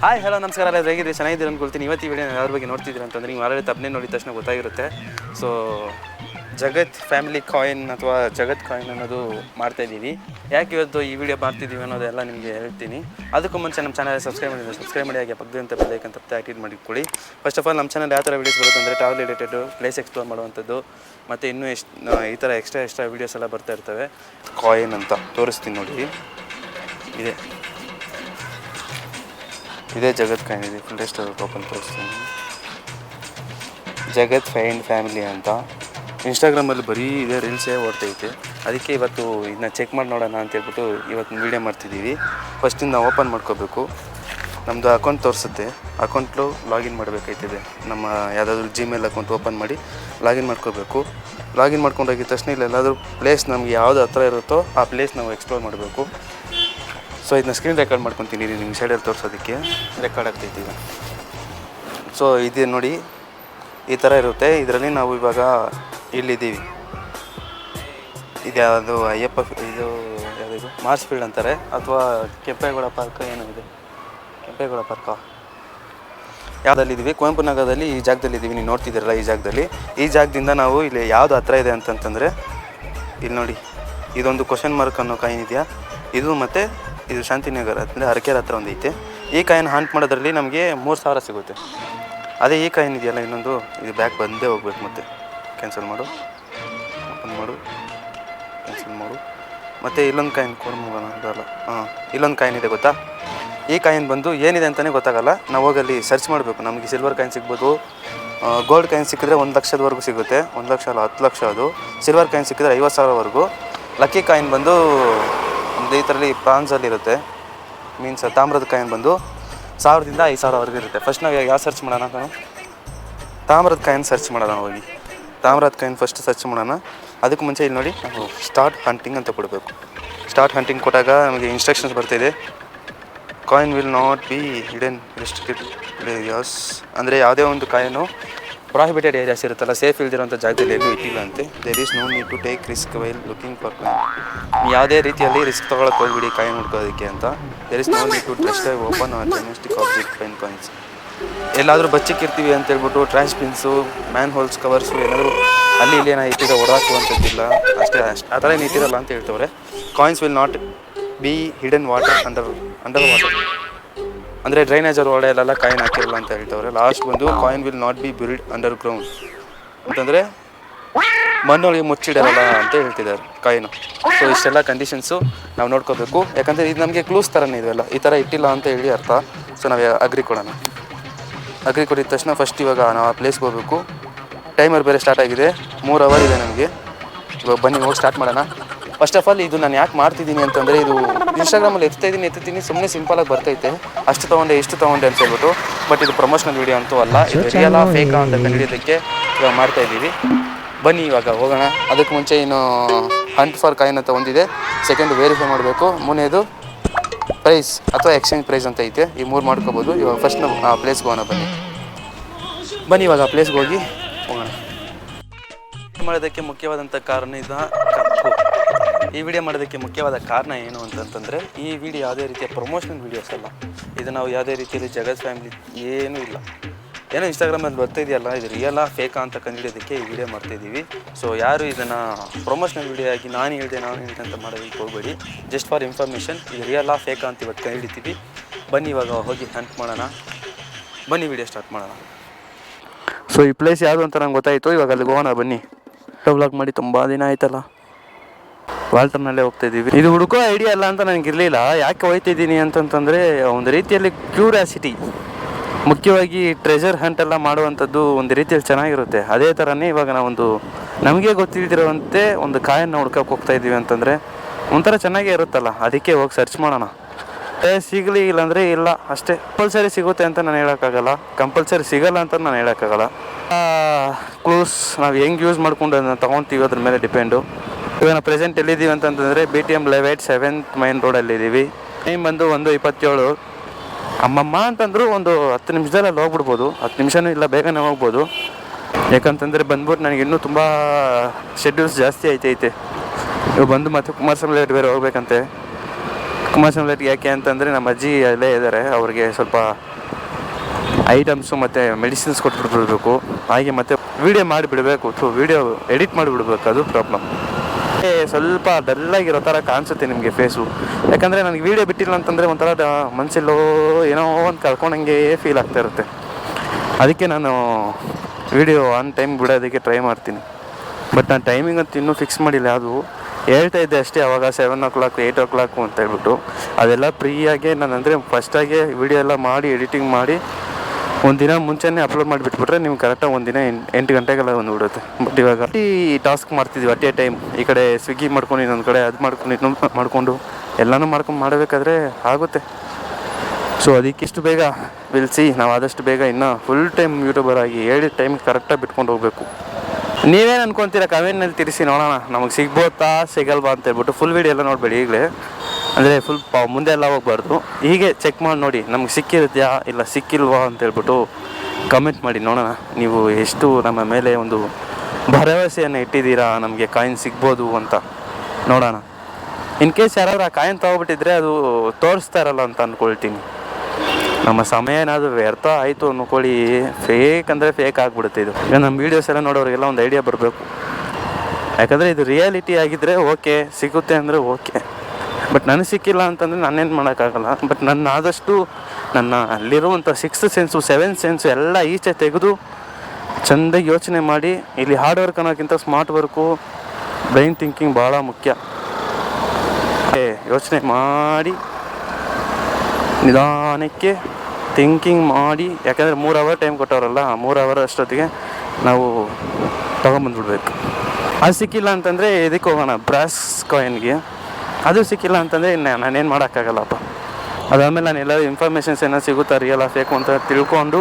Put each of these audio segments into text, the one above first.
Hi, hello, ನಮಸ್ಕಾರ. ಎಲ್ಲ ಹೇಗಿದೆ ಚೆನ್ನಾಗಿದ್ದೀರಿ ಅನ್ಕೊಳ್ತೀನಿ. ಇವತ್ತು ಈ ವಿಡಿಯೋ ಅವ್ರ ಬಗ್ಗೆ ನೋಡ್ತಿದ್ದೀರಿ ಅಂತಂದ್ರೆ ನೀವು ಆಲ್ರೆಡಿ ತಪ್ಪನೆ ನೋಡಿದ ತಕ್ಷಣ ಗೊತ್ತಾಗಿರುತ್ತೆ. ಸೊ ಜಗತ್ ಫ್ಯಾಮಿಲಿ ಕಾಯಿನ್ ಅಥವಾ ಜಗತ್ ಕಾಯಿನ್ ಅನ್ನೋದು ಮಾಡ್ತಾ ಇದ್ದೀವಿ. ಯಾಕೆ ಇವತ್ತು ಈ ವಿಡಿಯೋ ಮಾಡ್ತಿದ್ದೀವಿ ಅನ್ನೋದೆಲ್ಲ ನಿಮಗೆ ಹೇಳ್ತೀನಿ. ಅದಕ್ಕೂ ಮುಂಚೆ ನಮ್ಮ ಚಾನಲ್ ಸಬ್ಸ್ಕ್ರೈಬ್ ಮಾಡಿದ್ರೆ ಸಬ್ಸ್ಕ್ರೈಬ್ ಮಾಡಿ, ಹಾಗೆ ಪಕ್ಕದಂತ ತಪ್ಪದೆ ಆಕ್ಟಿವೇಟ್ ಮಾಡಿಕೊಳ್ಳಿ. ಫಸ್ಟ್ ಆಫ್ ಆಲ್ ನಮ್ಮ ಚಾನಲ್ ಯಾವ ಥರ ವೀಡಿಯೋಸ್ ಬರುತ್ತೆ ಅಂದರೆ ಟ್ರಾವೆಲ್ ರಿಲೇಟೆಡು ಪ್ಲೇಸ್ ಎಕ್ಸ್ಪ್ಲೋರ್ ಮಾಡುವಂಥದ್ದು, ಮತ್ತು ಇನ್ನೂ ಎಷ್ಟು ಈ ಥರ ಎಕ್ಸ್ಟ್ರಾ ಎಕ್ಸ್ಟ್ರಾ ವೀಡಿಯೋಸ್ ಎಲ್ಲ ಬರ್ತಾ ಇರ್ತವೆ. ಕಾಯಿನ್ ಅಂತ ತೋರಿಸ್ತೀನಿ ನೋಡಿ. ಇದೆ. ಇದೇ ಜಗತ್ ಕಾಣಿದೆ ಫುಲ್ ಎಷ್ಟು ಓಪನ್ ತೋರಿಸ್ತೀನಿ ಜಗತ್ ಫೈನ್ ಫ್ಯಾಮಿಲಿ ಅಂತ. ಇನ್ಸ್ಟಾಗ್ರಾಮಲ್ಲಿ ಬರೀ ಇದೇ ರೀಲ್ಸೇ ಓಡ್ತೈತೆ. ಅದಕ್ಕೆ ಇವತ್ತು ಇದನ್ನ ಚೆಕ್ ಮಾಡಿ ನೋಡೋಣ ಅಂತ ಹೇಳ್ಬಿಟ್ಟು ಇವತ್ತು ವೀಡಿಯೋ ಮಾಡ್ತಿದ್ದೀವಿ. ಫಸ್ಟಿಂದ ನಾವು ಓಪನ್ ಮಾಡ್ಕೋಬೇಕು. ನಮ್ಮದು ಅಕೌಂಟ್ ತೋರಿಸುತ್ತೆ. ಅಕೌಂಟ್ಲು ಲಾಗಿನ್ ಮಾಡಬೇಕಾಯ್ತದೆ. ನಮ್ಮ ಯಾವುದಾದ್ರೂ ಜಿಮೇಲ್ ಅಕೌಂಟ್ ಓಪನ್ ಮಾಡಿ ಲಾಗಿನ್ ಮಾಡ್ಕೋಬೇಕು. ಲಾಗಿನ್ ಮಾಡ್ಕೊಂಡೋಗಿದ ತಕ್ಷಣ ಇಲ್ಲಿ ಎಲ್ಲಾದರೂ ಪ್ಲೇಸ್ ನಮಗೆ ಯಾವುದು ಹತ್ರ ಇರುತ್ತೋ ಆ ಪ್ಲೇಸ್ ನಾವು ಎಕ್ಸ್ಪ್ಲೋರ್ ಮಾಡಬೇಕು. ಸೊ ಇದನ್ನ ಸ್ಕ್ರೀನ್ ರೆಕಾರ್ಡ್ ಮಾಡ್ಕೊತೀನಿ. ನಿಮ್ಮ ಸೈಡಲ್ಲಿ ತೋರಿಸೋದಕ್ಕೆ. ರೆಕಾರ್ಡ್ ಆಗ್ತೈತಿ ಈಗ. ಸೊ ಇದು ನೋಡಿ, ಈ ಥರ ಇರುತ್ತೆ. ಇದರಲ್ಲಿ ನಾವು ಇವಾಗ ಇಲ್ಲಿದ್ದೀವಿ. ಇದು ಯಾವುದು ಅಯ್ಯಪ್ಪ ಇದು ಯಾವುದಿದು? ಮಾರ್ಸ್ ಫೀಲ್ಡ್ ಅಂತಾರೆ. ಅಥವಾ ಕೆಂಪೇಗೌಡ ಪಾರ್ಕ್ ಏನೋ ಇದೆ. ಕೆಂಪೇಗೌಡ ಪಾರ್ಕ ಯಾವುದಲ್ಲಿದ್ದೀವಿ ಕುವೆಂಪು ನಗರದಲ್ಲಿ ಈ ಜಾಗದಲ್ಲಿ ಇದ್ದೀವಿ. ನೀವು ನೋಡ್ತಿದ್ದೀರಲ್ಲ ಈ ಜಾಗದಲ್ಲಿ. ಈ ಜಾಗದಿಂದ ನಾವು ಇಲ್ಲಿ ಯಾವುದು ಹತ್ರ ಇದೆ ಅಂತಂತಂದರೆ, ಇಲ್ಲಿ ನೋಡಿ. ಇದೊಂದು ಕ್ವಶನ್ ಮಾರ್ಕ್ ಅನ್ನೋ ಕಾಯಿನ್ ಇದೆಯಾ? ಇದು ಮತ್ತು ಇದು ಶಾಂತಿನಗರ ಅಂದರೆ ಹರಕೆರೆ ಹತ್ರ ಒಂದು ಐತೆ. ಈ ಕಾಯಿನ್ ಹಾಂಟ್ ಮಾಡೋದ್ರಲ್ಲಿ ನಮಗೆ ಮೂರು ಸಾವಿರ ಸಿಗುತ್ತೆ. ಅದೇ ಈ ಕಾಯಿನ್ ಇದೆಯಲ್ಲ, ಇನ್ನೊಂದು ಇದು ಬ್ಯಾಕ್ ಬಂದೇ ಹೋಗ್ಬೇಕು ಮತ್ತೆ. ಕ್ಯಾನ್ಸಲ್ ಮಾಡು. ಓಪನ್ ಮಾಡು. ಕ್ಯಾನ್ಸಲ್ ಮಾಡು. ಮತ್ತು ಇಲ್ಲೊಂದು ಕಾಯಿನ್ ಕೊಡ್ ಮಗನ, ಇದಲ್ಲ. ಹಾಂ, ಇಲ್ಲೊಂದು ಕಾಯಿನ್ ಇದೆ ಗೊತ್ತಾ? ಈ ಕಾಯಿನ್ ಬಂದು ಏನಿದೆ ಅಂತಲೇ ಗೊತ್ತಾಗಲ್ಲ. ನಾವು ಹೋಗಿ ಸರ್ಚ್ ಮಾಡಬೇಕು. ನಮಗೆ ಸಿಲ್ವರ್ ಕಾಯಿನ್ ಸಿಗ್ಬೋದು. ಗೋಲ್ಡ್ ಕಾಯಿನ್ ಸಿಕ್ಕಿದ್ರೆ ಒಂದು ಲಕ್ಷದವರೆಗೂ ಸಿಗುತ್ತೆ. ಒಂದು ಲಕ್ಷ ಅಲ್ಲ, ಹತ್ತು ಲಕ್ಷ ಅದು. ಸಿಲ್ವರ್ ಕಾಯಿನ್ ಸಿಕ್ಕಿದ್ರೆ ಐವತ್ತು ಸಾವಿರವರೆಗೂ. ಲಕ್ಕಿ ಕಾಯಿನ್ ಬಂದು ಒಂದು ಈ ಥರಲ್ಲಿ ಪ್ರಾನ್ಸಲ್ಲಿ ಇರುತ್ತೆ ಮೀನ್ಸ್ ತಾಮ್ರದ ಕಾಯಿನ್ ಬಂದು ಸಾವಿರದಿಂದ ಐದು ಸಾವಿರವರೆಗೂ ಇರುತ್ತೆ. ಫಸ್ಟ್ ನಾವು ಯಾವ ಸರ್ಚ್ ಮಾಡೋಣ ನಾನು ತಾಮ್ರದ ಕಾಯಿನ್ ಸರ್ಚ್ ಮಾಡೋಣ ಹೋಗಿ. ತಾಮ್ರದ ಕಾಯಿನ್ ಫಸ್ಟ್ ಸರ್ಚ್ ಮಾಡೋಣ. ಅದಕ್ಕೆ ಮುಂಚೆ ಇಲ್ಲಿ ನೋಡಿ, ನಾವು ಸ್ಟಾರ್ಟ್ ಹಂಟಿಂಗ್ ಅಂತ ಕೊಡಬೇಕು. ಸ್ಟಾರ್ಟ್ ಹಂಟಿಂಗ್ ಕೊಟ್ಟಾಗ ನಮಗೆ ಇನ್ಸ್ಟ್ರಕ್ಷನ್ಸ್ ಬರ್ತಿದೆ coin will not be hidden restricted as ಅಂದರೆ ಯಾವುದೇ ಒಂದು ಕಾಯಿನು ಪ್ರಾಹಿಬಿಟೆಡ್ ಏರಿಯಾಸ್ ಇರುತ್ತಲ್ಲ ಸೇಫ್ ಇಲ್ದಿರೋಂಥ ಜಾಗದಲ್ಲಿ ಎಲ್ಲೂ ಇಟ್ಟಿಲ್ಲ ಅಂತೆ there is no need to take risk while looking for coin ಯಾವುದೇ ರೀತಿಯಲ್ಲಿ ರಿಸ್ಕ್ ತೊಗೊಳಕ್ಕೆ ಹೋಗ್ಬಿಡಿ ಕಾಯಿನ್ ಹುಡ್ಕೋದಕ್ಕೆ ಅಂತ. There is no need to trust open on domestic object pine coins ಎಲ್ಲಾದರೂ ಬಚ್ಚಿಕ್ಕಿರ್ತೀವಿ ಅಂತ ಹೇಳ್ಬಿಟ್ಟು trash bins manholes covers ಏನಾದರೂ ಅಲ್ಲಿ ಇಲ್ಲಿ ಏನೋ ಇಟ್ಟಿರೋ ಓಡಾಕುವಂಥದ್ದಿಲ್ಲ ಅಷ್ಟೇ ಅಷ್ಟು. ಆ ಥರ ಏನು ಇಟ್ಟಿರಲ್ಲ ಅಂತ ಹೇಳ್ತವ್ರೆ. Coins will not be hidden water under under water ಅಂದರೆ ಡ್ರೈನೇಜರ್ ಒಳಗೆಲ್ಲ ಕಾಯಿನ್ ಹಾಕಿರಲ್ಲ ಅಂತ ಹೇಳ್ತವ್ರೆ. ಲಾಸ್ಟ್ ಬಂದು coin will not be build underground ಅಂತಂದರೆ ಮಣ್ಣೊಳಗೆ ಮುಚ್ಚಿಡಲ್ಲ ಅಂತ ಹೇಳ್ತಿದ್ದಾರೆ ಕಾಯಿನು. ಸೊ ಇಷ್ಟೆಲ್ಲ ಕಂಡೀಷನ್ಸು ನಾವು ನೋಡ್ಕೋಬೇಕು. ಯಾಕಂದರೆ ಇದು ನಮಗೆ ಕ್ಲೂಸ್ ಥರನೇ ಇದೆಲ್ಲ ಈ ಥರ ಇಟ್ಟಿಲ್ಲ ಅಂತ ಹೇಳಿ ಅರ್ಥ. ಸೊ ನಾವು ಅಗ್ರಿ ಕೊಡೋಣ. ಅಗ್ರಿ ಕೊಟ್ಟಿದ ತಕ್ಷಣ ಫಸ್ಟ್ ಇವಾಗ ನಾವು ಆ ಪ್ಲೇಸ್ಗೆ ಹೋಗಬೇಕು. ಟೈಮರ್ ಬೇರೆ ಸ್ಟಾರ್ಟ್ ಆಗಿದೆ. ಮೂರು ಅವರ್ ಇದೆ ನಮಗೆ. ಇವಾಗ ಬನ್ನಿ, ಹೋಗಿ ಸ್ಟಾರ್ಟ್ ಮಾಡೋಣ. ಫಸ್ಟ್ ಆಫ್ ಆಲ್ ಇದು ನಾನು ಯಾಕೆ ಮಾಡ್ತಿದ್ದೀನಿ ಅಂತಂದರೆ ಇದು ಇನ್ಸ್ಟಾಗ್ರಾಮಲ್ಲಿ ಎತ್ತಾ ಇದ್ದೀನಿ ಎತ್ತೀನಿ ಸುಮ್ಮನೆ ಸಿಂಪಲಾಗಿ ಬರ್ತೈತೆ. ಅಷ್ಟು ತೊಗೊಂಡೆ ಎಷ್ಟು ತೊಗೊಂಡೆ ಅಂತ ಹೇಳ್ಬಿಟ್ಟು ಬಟ್ ಇದು ಪ್ರಮೋಷನಲ್ ವೀಡಿಯೋ ಅಂತೂ ಅಲ್ಲ. ಇದು ರಿಯಲಾ ಫೇಕಾ ಅಂತ ಕಂಡುಹಿಡಿಯೋದಕ್ಕೆ ಇವಾಗ ಮಾಡ್ತಾ ಇದ್ದೀವಿ. ಬನ್ನಿ ಇವಾಗ ಹೋಗೋಣ. ಅದಕ್ಕೆ ಮುಂಚೆ ಇನ್ನು ಹಂಟ್ ಫಾರ್ ಕಾಯಿನ್ ಅಂತ ಒಂದಿದೆ ಸೆಕೆಂಡ್ ವೆರಿಫೈ ಮಾಡಬೇಕು. ಮೂನೇದು ಪ್ರೈಸ್ ಅಥವಾ ಎಕ್ಸ್ಚೇಂಜ್ ಪ್ರೈಸ್ ಅಂತ ಐತೆ. ಈ ಮೂರು ಮಾಡ್ಕೋಬೋದು. ಇವಾಗ ಫಸ್ಟ್ ನಾವು ಆ ಪ್ಲೇಸ್ಗೆ ಹೋಗೋಣ ಬನ್ನಿ. ಬನ್ನಿ ಇವಾಗ ಆ ಪ್ಲೇಸ್ಗೆ ಹೋಗಿ ಹೋಗೋಣ. ಮಾಡೋದಕ್ಕೆ ಮುಖ್ಯವಾದಂಥ ಕಾರಣ ಇದು ಈ ವಿಡಿಯೋ ಮಾಡೋದಕ್ಕೆ ಮುಖ್ಯವಾದ ಕಾರಣ ಏನು ಅಂತಂತಂದರೆ ಈ ವಿಡಿಯೋ ಯಾವುದೇ ರೀತಿಯ ಪ್ರಮೋಷನಲ್ ವೀಡಿಯೋಸ್ ಅಲ್ಲ. ಇದು ನಾವು ಯಾವುದೇ ರೀತಿಯಲ್ಲಿ ಜಗತ್ ಫ್ಯಾಮಿಲಿ ಏನೂ ಇಲ್ಲ. ಏನೋ ಇನ್ಸ್ಟಾಗ್ರಾಮಲ್ಲಿ ಬರ್ತಾ ಇದೆಯಲ್ಲ, ಇದು ರಿಯಲಾ ಫೇಕಾ ಅಂತ ಕಂಡುಹಿಡಿಯೋದಕ್ಕೆ ಈ ವಿಡಿಯೋ ಮಾಡ್ತಾಯಿದ್ದೀವಿ ಸೊ ಯಾರು ಇದನ್ನು ಪ್ರಮೋಷನಲ್ ವಿಡಿಯೋ ಆಗಿ ನಾನು ಹೇಳಿದೆ ನಾನು ಹೇಳಿದೆ ಅಂತ ಮಾಡೋದಕ್ಕೆ ಹೋಗಬೇಡಿ. ಜಸ್ಟ್ ಫಾರ್ ಇನ್ಫಾರ್ಮೇಷನ್ ಇದು ರಿಯಲಾ ಫೇಕಾ ಅಂತ ಇವತ್ತು ಕಂಡುಹಿಡಿತೀವಿ ಬನ್ನಿ ಇವಾಗ ಹೋಗಿ ಹಂಟ್ ಮಾಡೋಣ. ಬನ್ನಿ ವಿಡಿಯೋ ಸ್ಟಾರ್ಟ್ ಮಾಡೋಣ. ಸೊ ಈ ಪ್ಲೇಸ್ ಯಾವುದು ಅಂತ ನಂಗೆ ಗೊತ್ತಾಯಿತು. ಇವಾಗ ಅಲ್ಲಿಗೆ ಹೋಗೋಣ ಬನ್ನಿ. ವ್ಲಾಗ್ ಮಾಡಿ ತುಂಬ ದಿನ ಆಯ್ತಲ್ಲ. ವಾಲ್ಟರ್ನಲ್ಲೇ ಹೋಗ್ತಾ ಇದೀವಿ ಇದು ಹುಡುಕೋ ಐಡಿಯಾ ಅಲ್ಲ ಅಂತ ನನಗೆ ಇರಲಿಲ್ಲ. ಯಾಕೆ ಹೋಯ್ತಿದ್ದೀನಿ ಅಂತಂತಂದರೆ, ಒಂದು ರೀತಿಯಲ್ಲಿ ಕ್ಯೂರಿಯಾಸಿಟಿ ಮುಖ್ಯವಾಗಿ ಟ್ರೆಜರ್ ಹಂಟ್ ಎಲ್ಲ ಮಾಡುವಂಥದ್ದು ಒಂದು ರೀತಿಯಲ್ಲಿ ಚೆನ್ನಾಗಿರುತ್ತೆ. ಅದೇ ಥರನೇ ಇವಾಗ ನಾವೊಂದು ನಮಗೆ ಗೊತ್ತಿದ್ದಿರುವಂತೆ ಒಂದು ಕಾಯನ್ನ ಹುಡ್ಕಕ್ಕೆ ಹೋಗ್ತಾ ಇದ್ದೀವಿ ಅಂತಂದರೆ, ಒಂಥರ ಚೆನ್ನಾಗೇ ಇರುತ್ತಲ್ಲ. ಅದಕ್ಕೆ ಹೋಗಿ ಸರ್ಚ್ ಮಾಡೋಣ. ಏ, ಸಿಗಲಿ ಇಲ್ಲಾಂದರೆ ಇಲ್ಲ. ಅಷ್ಟೇ. ಕಂಪಲ್ಸರಿ ಸಿಗುತ್ತೆ ಅಂತ ನಾನು ಹೇಳೋಕ್ಕಾಗಲ್ಲ. ಕಂಪಲ್ಸರಿ ಸಿಗಲ್ಲ ಅಂತ ನಾನು ಹೇಳೋಕ್ಕಾಗಲ್ಲ. ಕ್ಲೂಸ್ ನಾವು ಹೆಂಗೆ ಯೂಸ್ ಮಾಡಿಕೊಂಡು ಅದನ್ನು ತೊಗೊತೀವಿ ಅದ್ರ ಮೇಲೆ ಡಿಪೆಂಡು ಇವಾಗ ಪ್ರೆಸೆಂಟ್ ಎಲ್ಲಿದ್ದೀವಿ ಅಂತಂದರೆ B T M layout seventh main ರೋಡಲ್ಲಿದ್ದೀವಿ time ಬಂದು ಒಂದು ಇಪ್ಪತ್ತೇಳು. ಅಮ್ಮಮ್ಮ ಅಂತಂದ್ರು ಒಂದು ಹತ್ತು ನಿಮಿಷದಲ್ಲಿ ಅಲ್ಲಿ ಹೋಗ್ಬಿಡ್ಬೋದು. ಹತ್ತು ನಿಮಿಷನೂ ಇಲ್ಲ, ಬೇಗನೆ ಹೋಗ್ಬೋದು. ಯಾಕಂತಂದರೆ ಬಂದ್ಬಿಟ್ಟು ನನಗೆ ಇನ್ನೂ ತುಂಬ ಶೆಡ್ಯೂಲ್ಸ್ ಜಾಸ್ತಿ ಐತೆ ಐತೆ. ಇವಾಗ ಬಂದು ಮತ್ತೆ ಕುಮಾರಸ್ವಾಮಿ ಲೇಟ್ ಬೇರೆ ಹೋಗ್ಬೇಕಂತೆ. ಕುಮಾರಸ್ವಾಮಿ ಲೇಟ್ಗೆ ಯಾಕೆ ಅಂತಂದರೆ ನಮ್ಮ ಅಜ್ಜಿ ಅಲ್ಲೇ ಇದ್ದಾರೆ. ಅವ್ರಿಗೆ ಸ್ವಲ್ಪ ಐಟಮ್ಸು ಮತ್ತು ಮೆಡಿಸಿನ್ಸ್ ಕೊಟ್ಬಿಡ್ಬಿಡ್ಬೇಕು ಹಾಗೆ ಮತ್ತು ವೀಡಿಯೋ ಮಾಡಿಬಿಡಬೇಕು. ಥೂ ವೀಡಿಯೋ ಎಡಿಟ್ ಮಾಡಿಬಿಡ್ಬೇಕು. ಅದು ಪ್ರಾಬ್ಲಮ್ ಸ್ವಲ್ಪ ಡಲ್ಲಾಗಿರೋ ಥರ ಕಾಣಿಸುತ್ತೆ ನಿಮಗೆ ಫೇಸು. ಯಾಕಂದರೆ ನನಗೆ ವೀಡಿಯೋ ಬಿಟ್ಟಿಲ್ಲ ಅಂತಂದರೆ ಒಂಥರ ಮನಸ್ಸಲ್ಲೋ ಏನೋ ಒಂದು ಕಳ್ಕೊಂಡಂಗೆ ಫೀಲ್ ಆಗ್ತಾ ಇರುತ್ತೆ. ಅದಕ್ಕೆ ನಾನು ವೀಡಿಯೋ ಆನ್ ಟೈಮ್ ಬಿಡೋದಕ್ಕೆ ಟ್ರೈ ಮಾಡ್ತೀನಿ. ಬಟ್ ನಾನು ಟೈಮಿಂಗ್ ಅಂತ ಇನ್ನೂ ಫಿಕ್ಸ್ ಮಾಡಿಲ್ಲ. ಅದು ಹೇಳ್ತಾ ಇದ್ದೆ ಅಷ್ಟೇ ಅವಾಗ seven o'clock eight o'clock ಅಂತ ಹೇಳ್ಬಿಟ್ಟು. ಅದೆಲ್ಲ ಫ್ರೀಯಾಗೆ ನಾನು ಅಂದರೆ ಫಸ್ಟಾಗೆ ವಿಡಿಯೋ ಎಲ್ಲ ಮಾಡಿ ಎಡಿಟಿಂಗ್ ಮಾಡಿ ಒಂದು ದಿನ ಮುಂಚೆನೇ ಅಪ್ಲೋಡ್ ಮಾಡಿಬಿಟ್ಬಿಟ್ರೆ ನಿಮ್ಗೆ ಕರೆಕ್ಟಾಗಿ ಒಂದು ದಿನ ಎಂಟು ಗಂಟೆಗೆಲ್ಲ ಒಂದು ಬಿಡುತ್ತೆ ಬಟ್ ಇವಾಗ ಈ ಟಾಸ್ಕ್ ಮಾಡ್ತಿದ್ವಿ ಅಟ್ ಎ ಟೈಮ್ ಈ ಕಡೆ ಸ್ವಿಗ್ಗಿ ಮಾಡ್ಕೊಂಡು ಇನ್ನೊಂದು ಕಡೆ ಅದು ಮಾಡ್ಕೊಂಡು ಇನ್ನೊಂದು ಮಾಡಿಕೊಂಡು ಎಲ್ಲನೂ ಮಾಡ್ಕೊಂಡು ಮಾಡಬೇಕಾದ್ರೆ ಆಗುತ್ತೆ. ಸೊ ಅದಕ್ಕೆ ಇಷ್ಟು ಬೇಗ ವಿಲ್ಸಿ ನಾವು ಆದಷ್ಟು ಬೇಗ ಇನ್ನೂ ಫುಲ್ ಟೈಮ್ ಯೂಟ್ಯೂಬರ್ ಆಗಿ ಹೇಳಿದ ಟೈಮ್ ಕರೆಕ್ಟಾಗಿ ಬಿಟ್ಕೊಂಡು ಹೋಗಬೇಕು. ನೀವೇನು ಅನ್ಕೊಂತೀರಾ? ಕಮೆಂಟ್ನಲ್ಲಿ ತಿರ್ಸಿ ನೋಡೋಣ. ನಮಗೆ ಸಿಗ್ಬೋತಾ ಸಿಗಲ್ವಾ ಅಂತ ಹೇಳ್ಬಿಟ್ಟು ಫುಲ್ ವೀಡಿಯೋ ಎಲ್ಲ ನೋಡಬೇಡಿ ಈಗಲೇ. ಅಂದರೆ ಫುಲ್ ಮುಂದೆ ಎಲ್ಲ ಹೋಗ್ಬಾರ್ದು. ಹೀಗೆ ಚೆಕ್ ಮಾಡಿ ನೋಡಿ, ನಮ್ಗೆ ಸಿಕ್ಕಿರುತ್ತಾ ಇಲ್ಲ ಸಿಕ್ಕಿಲ್ವಾ ಅಂತ ಹೇಳ್ಬಿಟ್ಟು ಕಮೆಂಟ್ ಮಾಡಿ ನೋಡೋಣ. ನೀವು ಎಷ್ಟು ನಮ್ಮ ಮೇಲೆ ಒಂದು ಭರವಸೆಯನ್ನು ಇಟ್ಟಿದ್ದೀರಾ, ನಮಗೆ ಕಾಯಿನ್ ಸಿಗ್ಬೋದು ಅಂತ ನೋಡೋಣ. ಇನ್ ಕೇಸ್ ಯಾರಾದ್ರೂ ಆ ಕಾಯಿನ್ ತೊಗೊಬಿಟ್ಟಿದ್ರೆ ಅದು ತೋರಿಸ್ತಾರಲ್ಲ ಅಂತ ಅಂದ್ಕೊಳ್ತೀನಿ ನಮ್ಮ ಸಮಯ ಏನಾದರೂ ವ್ಯರ್ಥ ಆಯಿತು ಅಂದ್ಕೊಳ್ಳಿ ಫೇಕ್ ಅಂದರೆ ಫೇಕ್ ಆಗಿಬಿಡುತ್ತೆ ಇದು. ಈಗ ನಮ್ಮ ವೀಡಿಯೋಸ್ ಎಲ್ಲ ನೋಡೋರಿಗೆಲ್ಲ ಒಂದು ಐಡಿಯಾ ಬರಬೇಕು. ಯಾಕಂದರೆ ಇದು ರಿಯಾಲಿಟಿ ಆಗಿದ್ದರೆ ಓಕೆ ಸಿಗುತ್ತೆ ಅಂದರೆ ಓಕೆ ಬಟ್ ನನಗೆ ಸಿಕ್ಕಿಲ್ಲ ಅಂತಂದರೆ ನಾನೇನು ಮಾಡೋಕ್ಕಾಗಲ್ಲ. ಬಟ್ ನನ್ನ ಆದಷ್ಟು ನನ್ನ ಅಲ್ಲಿರುವಂಥ ಸಿಕ್ಸ್ ಸೆನ್ಸು ಸೆವೆನ್ ಸೆನ್ಸು ಎಲ್ಲ ಈಚೆ ತೆಗೆದು ಚೆಂದಾಗಿ ಯೋಚನೆ ಮಾಡಿ, ಇಲ್ಲಿ ಹಾರ್ಡ್ ವರ್ಕ್ ಅನ್ನೋಕ್ಕಿಂತ ಸ್ಮಾರ್ಟ್ ವರ್ಕು ಬ್ರೈನ್ ಥಿಂಕಿಂಗ್ ಭಾಳ ಮುಖ್ಯ. ಯೋಚನೆ ಮಾಡಿ, ನಿಧಾನಕ್ಕೆ ಥಿಂಕಿಂಗ್ ಮಾಡಿ, ಯಾಕಂದರೆ ಮೂರು ಅವರ್ ಟೈಮ್ ಕೊಟ್ಟವರಲ್ಲ ಮೂರು ಅವರ್ ಅಷ್ಟೊತ್ತಿಗೆ ನಾವು ತೊಗೊಂಬಂದ್ಬಿಡ್ಬೇಕು ಅದು ಸಿಕ್ಕಿಲ್ಲ ಅಂತಂದರೆ ಇದಕ್ಕೆ ಹೋಗೋಣ ಬ್ರಾಸ್ ಕಾಯಿನ್ಗೆ ಅದು ಸಿಕ್ಕಿಲ್ಲ ಅಂತಂದರೆ ಇನ್ನು ನಾನೇನು ಮಾಡೋಕ್ಕಾಗಲ್ಲಪ್ಪ ಅದಾದಮೇಲೆ ನಾನು ಎಲ್ಲ ಇನ್ಫಾರ್ಮೇಷನ್ಸ್ ಏನೋ ಸಿಗುತ್ತಾ ರಿಯಲ್ ಫೇಕು ಅಂತ ತಿಳ್ಕೊಂಡು,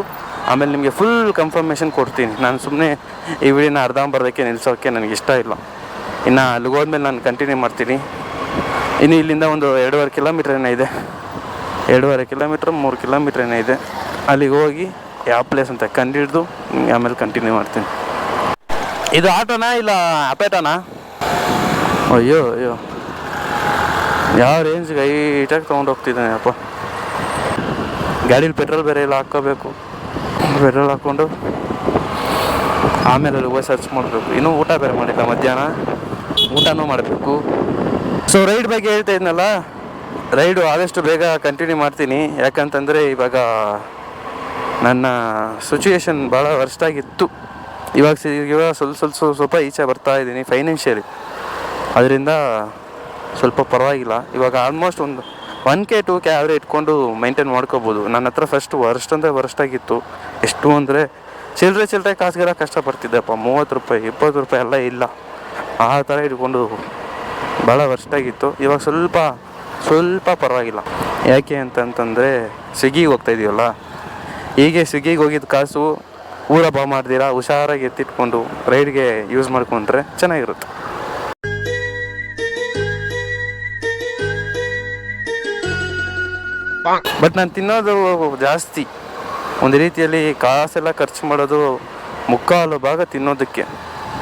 ಆಮೇಲೆ ನಿಮಗೆ ಫುಲ್ ಕನ್ಫರ್ಮೇಷನ್ ಕೊಡ್ತೀನಿ. ನಾನು ಸುಮ್ಮನೆ ಈ ವಿಡಿಯೋನ ಅರ್ಧಂಬರ್ಧಕ್ಕೆ ನಿಲ್ಲಿಸೋಕ್ಕೆ ನನಗೆ ಇಷ್ಟ ಇಲ್ಲ. ಇನ್ನು ಅಲ್ಲಿಗೆ ಹೋದ್ಮೇಲೆ ನಾನು ಕಂಟಿನ್ಯೂ ಮಾಡ್ತೀನಿ. ಇನ್ನು ಇಲ್ಲಿಂದ ಒಂದು ಎರಡೂವರೆ ಕಿಲೋಮೀಟ್ರ್ ಏನೋ ಇದೆ. ಎರಡೂವರೆ ಕಿಲೋಮೀಟ್ರ್ ಮೂರು ಕಿಲೋಮೀಟ್ರ್ ಏನೋ ಇದೆ. ಅಲ್ಲಿಗೆ ಹೋಗಿ ಯಾವ ಪ್ಲೇಸ್ ಅಂತ ಕಂಡಿಡಿದು, ಆಮೇಲೆ ಕಂಟಿನ್ಯೂ ಮಾಡ್ತೀನಿ. ಇದು ಆಟೋನಾ ಇಲ್ಲ, ಅಪೇಟೋನಾ? ಅಯ್ಯೋ ಅಯ್ಯೋ. ಯಾವ ರೇಂಜ್ಗೆ ಹೈಟಾಗಿ ತೊಗೊಂಡು ಹೋಗ್ತಿದ್ದಾನೆ ಅಪ್ಪ? ಗಾಡೀಲಿ ಪೆಟ್ರೋಲ್ ಬೇರೆ ಎಲ್ಲ ಹಾಕ್ಕೋಬೇಕು. ಪೆಟ್ರೋಲ್ ಹಾಕ್ಕೊಂಡು ಆಮೇಲೆ ಅಲ್ಲಿ ಹೋಗಿ ಸರ್ಚ್ ಮಾಡಬೇಕು. ಇನ್ನೂ ಊಟ ಬೇರೆ ಮಾಡಿಲ್ಲ ಮಧ್ಯಾಹ್ನ? ಊಟನೂ ಮಾಡಬೇಕು. ಸೊ ರೈಡ್ ಬಗ್ಗೆ ಹೇಳ್ತಾ ಇದ್ನಲ್ಲ? ರೈಡು ಆದಷ್ಟು ಬೇಗ ಕಂಟಿನ್ಯೂ ಮಾಡ್ತೀನಿ. ಯಾಕಂತಂದರೆ ಇವಾಗ ನನ್ನ ಸಿಚುವೇಶನ್ ಭಾಳ ವರ್ಸ್ಟಾಗಿತ್ತು ಇವಾಗ ಇವಾಗ ಸ್ವಲ್ಪ ಸ್ವಲ್ಪ ಸ್ವಲ್ಪ ಈಚೆ ಬರ್ತಾ ಇದ್ದೀನಿ ಫೈನಾನ್ಷಿಯಲಿ ಅದರಿಂದ ಸ್ವಲ್ಪ ಪರವಾಗಿಲ್ಲ. ಇವಾಗ ಆಲ್ಮೋಸ್ಟ್ ಒಂದು ಒನ್ ಕೆ ಟು ಕೆ ಆದರೆ ಇಟ್ಕೊಂಡು ಮೈಂಟೈನ್ ಮಾಡ್ಕೋಬೋದು. ನನ್ನ ಹತ್ರ ಫಸ್ಟ್ ವರ್ಸ್ಟ್ ಅಂದರೆ ವರ್ಸ್ಟ್ ಆಗಿತ್ತು. ಎಷ್ಟು ಅಂದರೆ ಚಿಲ್ಲರೆ ಚಿಲ್ಲರೆ ಕಾಸಿಗೆಲ್ಲ ಕಷ್ಟಪಡ್ತಿದ್ದೆಪ್ಪ. ಮೂವತ್ತು ರೂಪಾಯಿ, ಇಪ್ಪತ್ತು ರೂಪಾಯಿ ಎಲ್ಲ ಇಲ್ಲ. ಆ ಥರ ಇಟ್ಕೊಂಡು ಭಾಳ ವರ್ಸ್ಟ್ ಆಗಿತ್ತು. ಇವಾಗ ಸ್ವಲ್ಪ ಸ್ವಲ್ಪ ಪರವಾಗಿಲ್ಲ. ಯಾಕೆ ಅಂತಂತಂದರೆ ಸ್ವಿಗ್ಗಿಗೆ ಹೋಗ್ತಾ ಇದೀವಲ್ಲ? ಹೀಗೆ ಸ್ವಿಗ್ಗಿಗೆ ಹೋಗಿದ್ದ ಕಾಸು ಊರ ಬಾ ಮಾಡ್ದಿರಾ, ಹುಷಾರಾಗಿ ಎತ್ತಿಟ್ಕೊಂಡು ರೈಡ್ಗೆ ಯೂಸ್ ಮಾಡ್ಕೊಂಡ್ರೆ ಚೆನ್ನಾಗಿರುತ್ತೆ. ಬಟ್ ನಾನು ತಿನ್ನೋದು ಜಾಸ್ತಿ. ಒಂದು ರೀತಿಯಲ್ಲಿ ಕಾಸೆಲ್ಲ ಖರ್ಚು ಮಾಡೋದು ಮುಕ್ಕಾಲು ಭಾಗ ತಿನ್ನೋದಕ್ಕೆ.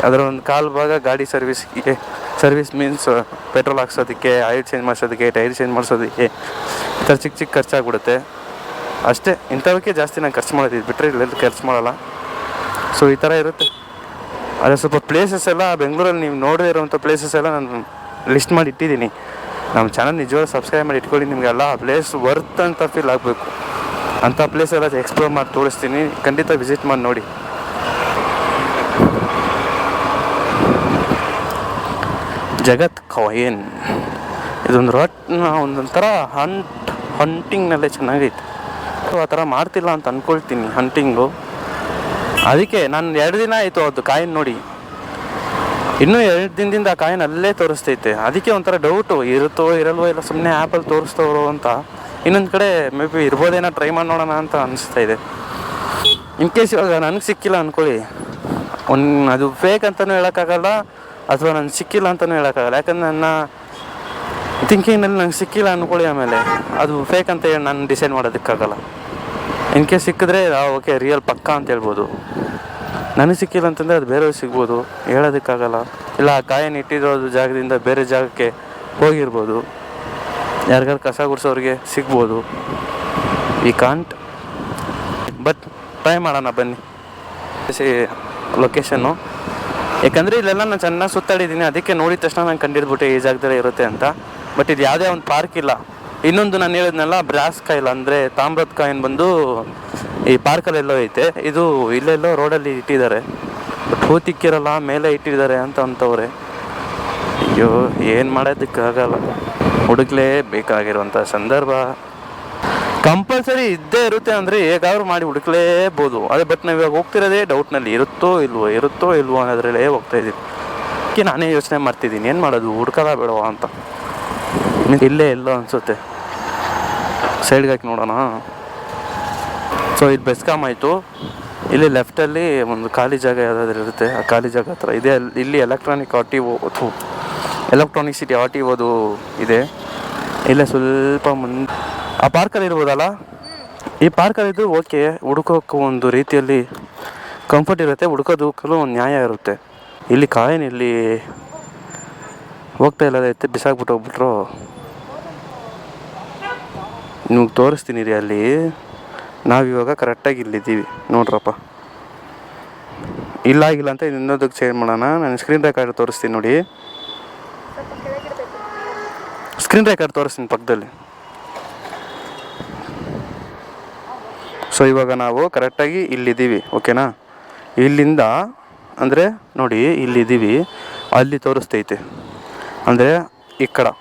ಅದರ ಒಂದು ಕಾಲು ಭಾಗ ಗಾಡಿ ಸರ್ವಿಸ್ಗೆ. ಸರ್ವಿಸ್ ಮೀನ್ಸ್ ಪೆಟ್ರೋಲ್ ಹಾಕ್ಸೋದಕ್ಕೆ ಆಯಿಲ್ ಚೇಂಜ್ ಮಾಡಿಸೋದಕ್ಕೆ ಟೈರ್ ಚೇಂಜ್ ಮಾಡಿಸೋದಕ್ಕೆ. ಈ ಥರ ಚಿಕ್ಕ ಚಿಕ್ಕ ಖರ್ಚಾಗ್ಬಿಡುತ್ತೆ. ಅಷ್ಟೇ, ಇಂಥವಕ್ಕೆ ಜಾಸ್ತಿ ನಾನು ಖರ್ಚು ಮಾಡೋದು ಬಿಟ್ಟರೆ ಇಲ್ಲೆಲ್ಲ ಖರ್ಚು ಮಾಡೋಲ್ಲ. ಸೊ ಈ ಥರ ಇರುತ್ತೆ. ಅದೇ ಸ್ವಲ್ಪ ಪ್ಲೇಸಸ್ ಎಲ್ಲ ಬೆಂಗಳೂರಲ್ಲಿ ನೀವು ನೋಡದೇ ಇರೋವಂಥ ಪ್ಲೇಸಸ್ ಎಲ್ಲ ನಾನು ಲಿಸ್ಟ್ ಮಾಡಿ ಇಟ್ಟಿದ್ದೀನಿ. ನಮ್ಮ ಚಾನಲ್ ನಿಜವಾಗ್ಲೂ ಸಬ್ಸ್ಕ್ರೈಬ್ ಮಾಡಿ ಇಟ್ಕೊಳ್ಳಿ ನಿಮಗೆಲ್ಲ ಆ ಪ್ಲೇಸ್ ವರ್ತ್ ಅಂತ ಫೀಲ್ ಆಗಬೇಕು. ಅಂಥ ಪ್ಲೇಸ್ ಎಲ್ಲ ಎಕ್ಸ್ಪ್ಲೋರ್ ಮಾಡಿ ತೋರಿಸ್ತೀನಿ. ಖಂಡಿತ ವಿಸಿಟ್ ಮಾಡಿ ನೋಡಿ. ಜಗತ್ ಕಾಯಿನ್. ಇದೊಂದು ರೊಟ್ ಒಂದೊಂಥರ ಹಂಟ್ ಹಂಟಿಂಗ್ನಲ್ಲೇ ಚೆನ್ನಾಗೈತೆ. ಸೊ ಆ ಥರ ಮಾಡ್ತಿಲ್ಲ ಅಂತ ಅಂದ್ಕೊಳ್ತೀನಿ ಹಂಟಿಂಗು ಅದಕ್ಕೆ ನಾನು ಎರಡು ದಿನ ಆಯಿತು ಅದು ಕಾಯಿನ್ ನೋಡಿ. ಇನ್ನೂ ಎರಡು ದಿನದಿಂದ ಆ ಕಾಯಿನ್ ಅಲ್ಲೇ ತೋರಿಸ್ತೈತೆ. ಅದಕ್ಕೆ ಒಂಥರ ಡೌಟು ಇರುತ್ತೋ ಇರಲ್ವೋ ಇಲ್ಲ ಸುಮ್ಮನೆ ಆ್ಯಪಲ್ಲಿ ತೋರಿಸ್ತವ್ರು ಅಂತ. ಇನ್ನೊಂದು ಕಡೆ ಮೇ ಬಿ ಇರ್ಬೋದೇನೋ ಟ್ರೈ ಮಾಡಿ ನೋಡೋಣ ಅಂತ ಅನಿಸ್ತಾ ಇದೆ. ಇನ್ ಕೇಸ್ ಇವಾಗ ನನಗೆ ಸಿಕ್ಕಿಲ್ಲ ಅಂದ್ಕೊಳ್ಳಿ ಒಂದು ಅದು ಫೇಕ್ ಅಂತಲೂ ಹೇಳೋಕ್ಕಾಗಲ್ಲ, ಅಥವಾ ನನಗೆ ಸಿಕ್ಕಿಲ್ಲ ಅಂತಲೂ ಹೇಳೋಕ್ಕಾಗಲ್ಲ. ಯಾಕಂದ್ರೆ ನನ್ನ ಥಿಂಕಿಂಗ್ನಲ್ಲಿ ನಂಗೆ ಸಿಕ್ಕಿಲ್ಲ ಅಂದ್ಕೊಳ್ಳಿ ಆಮೇಲೆ. ಅದು ಫೇಕ್ ಅಂತ ಹೇಳಿ ನಾನು ಡಿಸೈಡ್ ಮಾಡೋದಕ್ಕಾಗಲ್ಲ. ಇನ್ ಕೇಸ್ ಸಿಕ್ಕಿದ್ರೆ ಓಕೆ ರಿಯಲ್ ಪಕ್ಕಾ ಅಂತ ಹೇಳ್ಬೋದು. ನನಗೆ ಸಿಕ್ಕಿಲ್ಲ ಅಂತಂದರೆ ಅದು ಬೇರೆಯವ್ರಿಗೆ ಸಿಗ್ಬೋದು, ಹೇಳೋದಕ್ಕಾಗಲ್ಲ. ಇಲ್ಲ, ಆ ಕಾಯಿನ್ ಇಟ್ಟಿರೋದು ಜಾಗದಿಂದ ಬೇರೆ ಜಾಗಕ್ಕೆ ಹೋಗಿರ್ಬೋದು. ಯಾರಿಗಾರು ಕಸ ಗುಡಿಸೋರಿಗೆ ಸಿಗ್ಬೋದು. ಈ ಕಾಂಟ್ ಬಟ್ ಟ್ರೈ ಮಾಡೋಣ ಬನ್ನಿ. ಲೊಕೇಶನ್ನು ಯಾಕಂದರೆ ಇಲ್ಲೆಲ್ಲ ನಾನು ಚೆನ್ನಾಗಿ ಸುತ್ತಾಡಿದ್ದೀನಿ, ಅದಕ್ಕೆ ನೋಡಿದ ತಕ್ಷಣ ನಾನು ಕಂಡಿಡ್ಬಿಟ್ಟೆ ಈ ಜಾಗದಲ್ಲೇ ಇರುತ್ತೆ ಅಂತ. ಬಟ್ ಇದು ಯಾವುದೇ ಒಂದು ಪಾರ್ಕ್ ಇಲ್ಲ. ಇನ್ನೊಂದು ನಾನು ಹೇಳಿದ್ನಲ್ಲ, ಬ್ರಾಸ್ ಕಾಯಿಲ್ ಅಂದರೆ ತಾಮ್ರದ ಕಾಯಿನ್ ಬಂದು ಈ ಪಾರ್ಕಲ್ಲೆಲ್ಲೋ ಐತೆ. ಇದು ಇಲ್ಲೆಲ್ಲೋ ರೋಡಲ್ಲಿ ಇಟ್ಟಿದ್ದಾರೆ. ಬಟ್ ಹೂತಿಕ್ಕಿರಲ್ಲ ಮೇಲೆ ಇಟ್ಟಿದ್ದಾರೆ ಅಂತ ಅಂತವ್ರೆ ಅಯ್ಯೋ, ಏನು ಮಾಡೋದಕ್ಕಾಗಲ್ಲ ಹುಡುಕ್ಲೇ ಬೇಕಾಗಿರುವಂಥ ಸಂದರ್ಭ. ಕಂಪಲ್ಸರಿ ಇದ್ದೇ ಇರುತ್ತೆ ಅಂದರೆ ಹೇಗಾದ್ರೂ ಮಾಡಿ ಹುಡುಕ್ಲೇಬೋದು. ಅದೇ ಬಟ್ ನಾವು ಇವಾಗ ಹೋಗ್ತಿರೋದೇ ಡೌಟ್ನಲ್ಲಿ ಇರುತ್ತೋ ಇಲ್ವೋ ಇರುತ್ತೋ ಇಲ್ವೋ ಅನ್ನೋದ್ರಲ್ಲೇ ಹೋಗ್ತಾ ಇದ್ದೀವಿ. ಅದಕ್ಕೆ ನಾನೇ ಯೋಚನೆ ಮಾಡ್ತಿದ್ದೀನಿ, ಏನು ಮಾಡೋದು, ಹುಡ್ಕಲ್ಲ ಬೇಡವಾ ಅಂತ. ಇಲ್ಲೇ ಎಲ್ಲೋ ಅನಿಸುತ್ತೆ. ಸೈಡ್ಗೆ ಹಾಕಿ ನೋಡೋಣ. ಸೊ ಇದು ಬೆಸ್ಕಾಮ್ ಆಯಿತು. ಇಲ್ಲಿ ಲೆಫ್ಟಲ್ಲಿ ಒಂದು ಖಾಲಿ ಜಾಗ ಯಾವುದಾದ್ರೂ ಇರುತ್ತೆ. ಆ ಖಾಲಿ ಜಾಗ ಹತ್ರ ಇದೆ. ಇಲ್ಲಿ electronic R T O electronic city R T ಓದು ಇದೆ. ಇಲ್ಲೇ ಸ್ವಲ್ಪ ಮುಂದೆ ಆ ಪಾರ್ಕಲ್ಲಿ ಇರ್ಬೋದಲ್ಲ? ಈ ಪಾರ್ಕಲ್ಲಿ ಇದ್ದು ಓಕೆ ಹುಡುಕೋಕ್ಕೂ ಒಂದು ರೀತಿಯಲ್ಲಿ ಕಂಫರ್ಟ್ ಇರುತ್ತೆ. ಹುಡುಕೋದಕ್ಕೂ ಒಂದು ನ್ಯಾಯ ಇರುತ್ತೆ. ಇಲ್ಲಿ ಕಾಯಿನ್ ಇಲ್ಲಿ ಹೋಗ್ತಾ ಇಲ್ಲ ಎತ್ತಿ ಬಿಸಾಕ್ಬಿಟ್ಟು ಹೋಗ್ಬಿಟ್ರು. ನಿಮ್ಗೆ ತೋರಿಸ್ತೀನಿ ರೀ ಅಲ್ಲಿ. ನಾವಿವಾಗ ಕರೆಕ್ಟಾಗಿ ಇಲ್ಲಿದ್ದೀವಿ. ನೋಡ್ರಪ್ಪ. ಇಲ್ಲ, ಆಗಿಲ್ಲ ಅಂತ ಇನ್ನೊಂದಕ್ಕೆ ಚೇಂಜ್ ಮಾಡೋಣ. ನಾನು ಸ್ಕ್ರೀನ್ ರೆಕಾರ್ಡ್ ತೋರಿಸ್ತೀನಿ ನೋಡಿ. ಸ್ಕ್ರೀನ್ ರೆಕಾರ್ಡ್ ತೋರಿಸ್ತೀನಿ ಪಕ್ಕದಲ್ಲಿ. ಸೊ ಇವಾಗ ನಾವು ಕರೆಕ್ಟಾಗಿ ಇಲ್ಲಿದ್ದೀವಿ. ಓಕೆನಾ ಇಲ್ಲಿಂದ, ಅಂದರೆ, ನೋಡಿ, ಇಲ್ಲಿದ್ದೀವಿ. ಅಲ್ಲಿ ತೋರಿಸ್ತೈತೆ. ಅಂದರೆ, ಈ ಕಡೆ.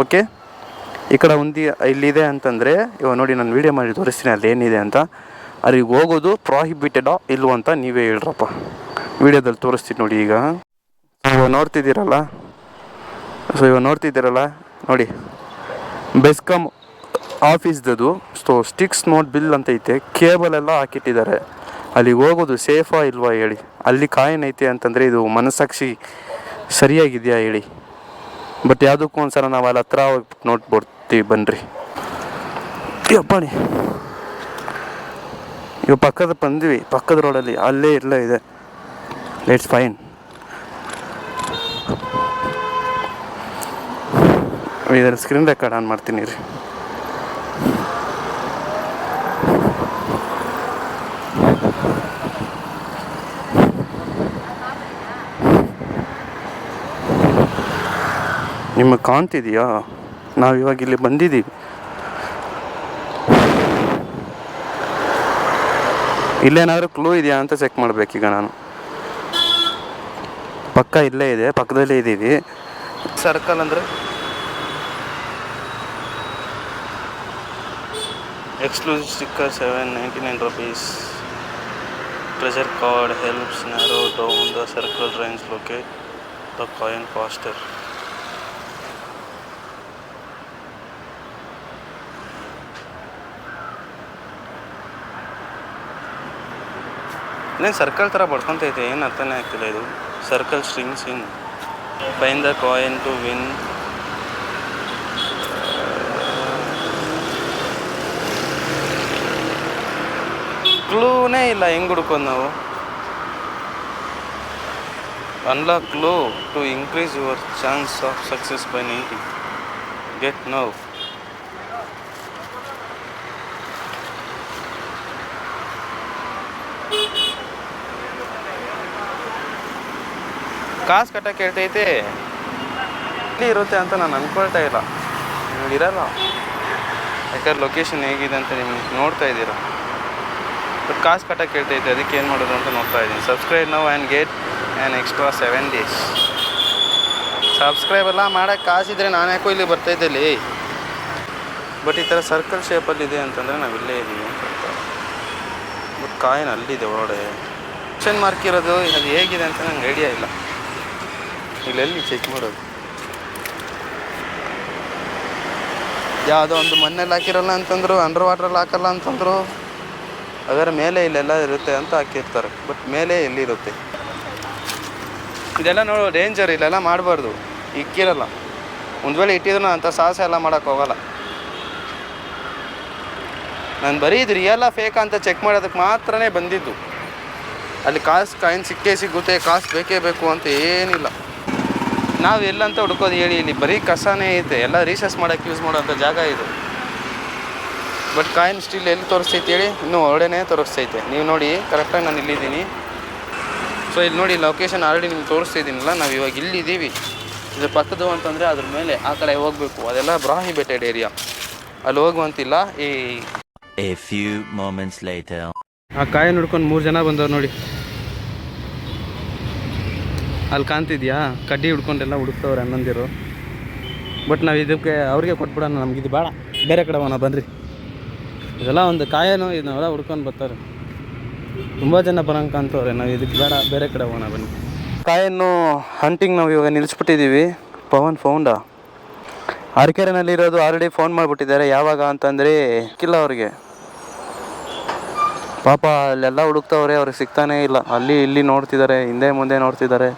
ಓಕೆ ಈ ಕಡೆ ಒಂದು ಇಲ್ಲಿದೆ ಅಂತಂದರೆ, ಇವಾಗ ನೋಡಿ ನಾನು ವೀಡಿಯೋ ಮಾಡಿ ತೋರಿಸ್ತೀನಿ, ಅಲ್ಲಿ ಏನಿದೆ ಅಂತ. ಅಲ್ಲಿಗೆ ಹೋಗೋದು ಪ್ರಾಹಿಬಿಟೆಡಾ ಇಲ್ವೋ ಅಂತ ನೀವೇ ಹೇಳ್ರಪ್ಪ. ವೀಡಿಯೋದಲ್ಲಿ ತೋರಿಸ್ತೀನಿ ನೋಡಿ ಈಗ. ಇವಾಗ ನೋಡ್ತಿದ್ದೀರಲ್ಲ? ಸೊ ಇವಾಗ ನೋಡ್ತಿದ್ದೀರಲ್ಲ? ನೋಡಿ. ಬೆಸ್ಕಾಮ್ ಆಫೀಸ್ದದು ಸೊ ಸ್ಟಿಕ್ಸ್ ನೋಟ್ ಬಿಲ್ ಅಂತ ಐತೆ. ಕೇಬಲ್ ಎಲ್ಲ ಹಾಕಿಟ್ಟಿದ್ದಾರೆ. ಅಲ್ಲಿಗೆ ಹೋಗೋದು ಸೇಫಾ ಇಲ್ವಾ ಹೇಳಿ. ಅಲ್ಲಿ ಕಾಯಿನ್ ಐತೆ ಅಂತಂದರೆ ಇದು ಮನಸ್ಸಾಕ್ಷಿ ಸರಿಯಾಗಿದೆಯಾ ಹೇಳಿ. ಬಟ್ ಯಾವುದಕ್ಕೂ ಒಂದ್ಸಲ ನಾವು ಅಲ್ಲಿ ಹತ್ರ ಹೋಗ್ಬಿಟ್ಟು ನೋಡ್ಬಿಡ್ತೀವಿ ಬನ್ನಿರಿ ಯಪ್ಪಾಣಿ. ಇವು ಪಕ್ಕದ ಬಂದ್ವಿ ಪಕ್ಕದ ರೋಡಲ್ಲಿ ಅಲ್ಲೇ ಇಲ್ಲ ಇದೆ. ಇಟ್ಸ್ ಫೈನ್ ಇದರ ಸ್ಕ್ರೀನ್ ರೆಕಾರ್ಡ್ ಆನ್ ಮಾಡ್ತೀನಿ ರೀ ನಿಮಗೆ ಕಾಣ್ತಿದೆಯಾ ನಾವು ಇವಾಗ ಇಲ್ಲಿ ಬಂದಿದ್ದೀವಿ. ಇಲ್ಲೇನಾದರೂ ಕ್ಲೂ ಇದೆಯಾ ಅಂತ ಚೆಕ್ ಮಾಡಬೇಕೀಗ ನಾನು. ಪಕ್ಕ ಇಲ್ಲೇ ಇದೆ, ಪಕ್ಕದಲ್ಲೇ ಇದ್ದೀವಿ. ಸರ್ಕಲ್ ಅಂದರೆ? Exclusive sticker seven ninety nine rupees treasure card helps narrow down the circle range locate the coin faster ಇದೇನು ಸರ್ಕಲ್ ಥರ ಬಡ್ಕೊತೈತೆ ಏನು ಅರ್ಥನೇ ಆಗ್ತಿಲ್ಲ ಇದು circle strings in fine the coin to win ಕ್ಲೂನೇ ಇಲ್ಲ ಹೆಂಗೆ ಹುಡ್ಕೋದು ನಾವು unlock clue to increase your chance of success by ninety get now ಕಾಸು ಕಟ್ಟಕ್ಕೆ ಹೇಳ್ತೈತೆ. ಇಲ್ಲಿ ಇರುತ್ತೆ ಅಂತ ನಾನು ಅಂದ್ಕೊಳ್ತಾ ಇಲ್ಲ. ಇರಲ್ಲ ಯಾಕಂದ್ರೆ ಲೊಕೇಶನ್ ಹೇಗಿದೆ ಅಂತ ನಿಮ್ಗೆ ನೋಡ್ತಾ ಇದ್ದೀರಾ. ಬಟ್ ಕಾಸು ಕಟ್ಟಕ್ಕೆ ಹೇಳ್ತೈತೆ, ಅದಕ್ಕೆ ಏನು ಮಾಡೋದು ಅಂತ ನೋಡ್ತಾ ಇದ್ದೀನಿ. ಸಬ್ಸ್ಕ್ರೈಬ್ ನಾವು and get and extra seven days subscribe ಎಲ್ಲ ಮಾಡೋಕ್ಕೆ ಕಾಸಿದ್ರೆ ನಾನು ಯಾಕೋ ಇಲ್ಲಿ ಬರ್ತಾ ಇಲ್ಲಿ. ಬಟ್ ಈ ಥರ ಸರ್ಕಲ್ ಶೇಪಲ್ಲಿದೆ ಅಂತಂದರೆ ನಾವು ಇಲ್ಲೇ ಇದ್ದೀವಿ ಬಟ್ ಕಾಯಿನ್ ಅಲ್ಲಿದೆ ಒಳಗಡೆ. ಕ್ವಶನ್ ಮಾರ್ಕ್ ಇರೋದು, ಅದು ಹೇಗಿದೆ ಅಂತ ನಂಗೆ ಐಡಿಯಾ ಇಲ್ಲ. ಇಲ್ಲೆಲ್ಲಿ ಚೆಕ್ ಮಾಡೋದು. ಯಾವುದೋ ಒಂದು ಮಣ್ಣಲ್ಲಿ ಹಾಕಿರಲ್ಲ ಅಂತಂದ್ರು ಅಂಡರ್ ವಾಟ್ರಲ್ಲಿ ಹಾಕಲ್ಲ ಅಂತಂದ್ರು, ಅದರ ಮೇಲೆ ಇಲ್ಲೆಲ್ಲ ಇರುತ್ತೆ ಅಂತ ಹಾಕಿರ್ತಾರೆ. ಬಟ್ ಮೇಲೆ ಎಲ್ಲಿರುತ್ತೆ? ಇದೆಲ್ಲ ನೋಡು ಡೇಂಜರ್ ಇಲ್ಲೆಲ್ಲ ಮಾಡಬಾರ್ದು. ಇಕ್ಕಿರಲ್ಲ. ಒಂದು ವೇಳೆ ಇಟ್ಟಿದ್ರು ನಾನು ಅಂಥ ಸಾಹಸ ಎಲ್ಲ ಮಾಡೋಕ್ಕೆ ಹೋಗಲ್ಲ. ನಾನು ಬರೀ ಇದು ರಿಯಲ್ಲ ಫೇಕ್ ಅಂತ ಚೆಕ್ ಮಾಡೋದಕ್ಕೆ ಮಾತ್ರನೇ ಬಂದಿದ್ದು. ಅಲ್ಲಿ ಕಾಸು ಕಾಯಿನ್ ಸಿಕ್ಕೇ ಸಿಗುತ್ತೆ, ಕಾಸು ಬೇಕೇ ಬೇಕು ಅಂತ ಏನಿಲ್ಲ. ನಾವು ಎಲ್ಲಂತ ಹುಡ್ಕೋದು ಹೇಳಿ ಇಲ್ಲಿ ಬರೀ ಕಸನೇ ಐತೆ. ಎಲ್ಲ ರೀಸರ್ಚ್ ಮಾಡೋಕ್ಕೆ ಯೂಸ್ ಮಾಡೋಂಥ ಜಾಗ ಇದು. ಬಟ್ ಕಾಯಿನ್ ಸ್ಟಿಲ್ ಎಲ್ಲಿ ತೋರಿಸ್ತೈತೆ ಹೇಳಿ? ಇನ್ನೂ ಹೊರಡೇನೆ ತೋರಿಸ್ತೈತೆ. ನೀವು ನೋಡಿ ಕರೆಕ್ಟಾಗಿ ನಾನು ಇಲ್ಲಿದ್ದೀನಿ. ಸೊ ಇಲ್ಲಿ ನೋಡಿ ಲೊಕೇಶನ್ ಆಲ್ರೆಡಿ ನಿಮ್ಗೆ ತೋರಿಸ್ತಿದ್ದೀನಲ್ಲ ನಾವು ಇವಾಗ ಇಲ್ಲಿದ್ದೀವಿ ಇದು ಪಕ್ಕದು ಅಂತಂದರೆ ಅದ್ರ ಮೇಲೆ ಆ ಕಡೆ ಹೋಗಬೇಕು. ಅದೆಲ್ಲ ಬ್ರಾಹಿ ಬೆಟೆಡ್ ಏರಿಯಾ ಅಲ್ಲಿ ಹೋಗುವಂತಿಲ್ಲ. ಈ ಫ್ಯೂ ಮೂಮೆಂಟ್ಸ್ ಲೈಟ್. ಆ ಕಾಯಿ ನೋಡ್ಕೊಂಡು ಮೂರು ಜನ ಬಂದವ್ರು ನೋಡಿ. ಅಲ್ಲಿ ಕಾಣ್ತಿದ್ಯಾ? ಕಡ್ಡಿ ಹಿಡ್ಕೊಂಡೆಲ್ಲ ಹುಡುಕ್ತವ್ರೆ ಹನ್ನೊಂದಿರು ಬಟ್ ನಾವು ಇದಕ್ಕೆ ಅವ್ರಿಗೆ ಕೊಟ್ಬಿಡೋಣ ನಮ್ಗೆ ಇದು ಬೇಡ ಬೇರೆ ಕಡೆ ಹೋಗೋಣ ಬನ್ನಿರಿ ಇದೆಲ್ಲ ಒಂದು ಕಾಯನು ಇದನ್ನೆಲ್ಲ ಹುಡ್ಕೊಂಡು ಬರ್ತಾರೆ. ತುಂಬ ಜನ ಬರೋಂಗೆ ಕಾಣ್ತವ್ರೆ, ನಾವು ಇದಕ್ಕೆ ಬೇಡ, ಬೇರೆ ಕಡೆ ಹೋಗೋಣ, ಬನ್ನಿ. ಕಾಯನ್ನು ಹಂಟಿಂಗ್ ನಾವು ಇವಾಗ ನಿಲ್ಲಿಸ್ಬಿಟ್ಟಿದ್ದೀವಿ ಪವನ್ ಫೌಂಡ ಅರಕೆರೆನಲ್ಲಿರೋದು ಆಲ್ರೆಡಿ ಫೋನ್ ಮಾಡಿಬಿಟ್ಟಿದ್ದಾರೆ. ಯಾವಾಗ ಅಂತಂದರೆ, ಸಿಕ್ಕಿಲ್ಲ ಅವ್ರಿಗೆ. ಪಾಪ ಅಲ್ಲೆಲ್ಲ ಹುಡುಕ್ತವ್ರೆ, ಅವ್ರಿಗೆ ಸಿಗ್ತಾನೇ ಇಲ್ಲ. ಅಲ್ಲಿ ಇಲ್ಲಿ ನೋಡ್ತಿದ್ದಾರೆ, ಹಿಂದೆ ಮುಂದೆ ನೋಡ್ತಿದ್ದಾರೆ.